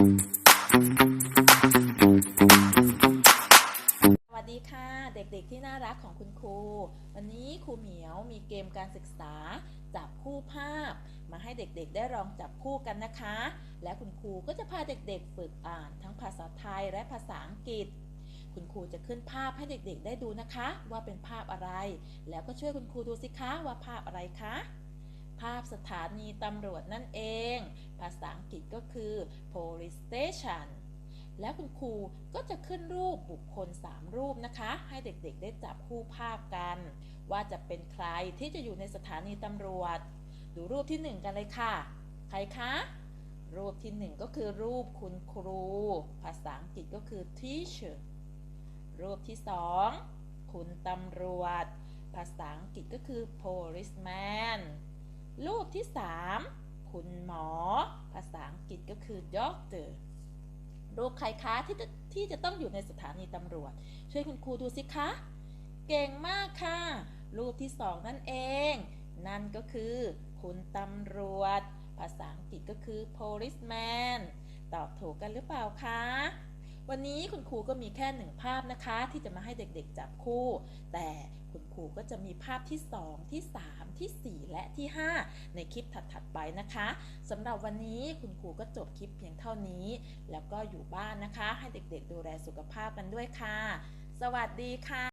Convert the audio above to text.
สวัสดีค่ะ เด็กๆที่น่ารักของคุณครู วันนี้ครูเหมียวมีเกมการศึกษา จับคู่ภาพ มาให้เด็กๆได้ลองจับคู่กันนะคะ และคุณครูก็จะพาเด็กๆฝึกอ่านทั้งภาษาไทยและภาษาอังกฤษคุณครูจะขึ้นภาพให้เด็กๆ ได้ดูนะคะ ว่าเป็นภาพอะไร แล้วก็ช่วยคุณครูดูสิคะว่าภาพอะไรคะ ภาพสถานีตำรวจนั่นเอง ภาษาอังกฤษก็คือ police station แล้วคุณครูก็จะขึ้นรูปบุคคล 3 รูปนะคะ ให้เด็กๆได้จับคู่ภาพกัน ว่าจะเป็นใครที่จะอยู่ในสถานีตำรวจ ดูรูปที่ 1 กันเลยค่ะ ใครคะ รูปที่ 1 ก็คือรูปคุณครู ภาษาอังกฤษก็คือ teacher รูปที่ 2 คุณตำรวจ ภาษาอังกฤษก็คือ policeman รูปที่ 3 คุณหมอ ภาษาอังกฤษก็คือ doctor รูปใครคะที่จะที่จะต้องอยู่ในสถานีตำรวจ ช่วยคุณครูดูสิคะ เก่งมากค่ะ รูปที่สองนั่นเอง นั่นก็คือ คุณตำรวจ ภาษาอังกฤษก็คือ policeman ตอบถูกกันหรือเปล่าคะ วันนี้คุณครูก็มีแค่หนึ่งภาพนะคะ ที่จะมาให้เด็กๆจับคู่ แต่คุณครูก็จะมีภาพที่ 2 ที่ 3 4 และที่ 5 ในคลิปถัดๆไปนะคะสำหรับวันนี้คุณครูก็จบคลิปเพียงเท่านี้ แล้วก็อยู่บ้านนะคะ ให้เด็กๆดูแลสุขภาพกันด้วยค่ะ สวัสดีค่ะ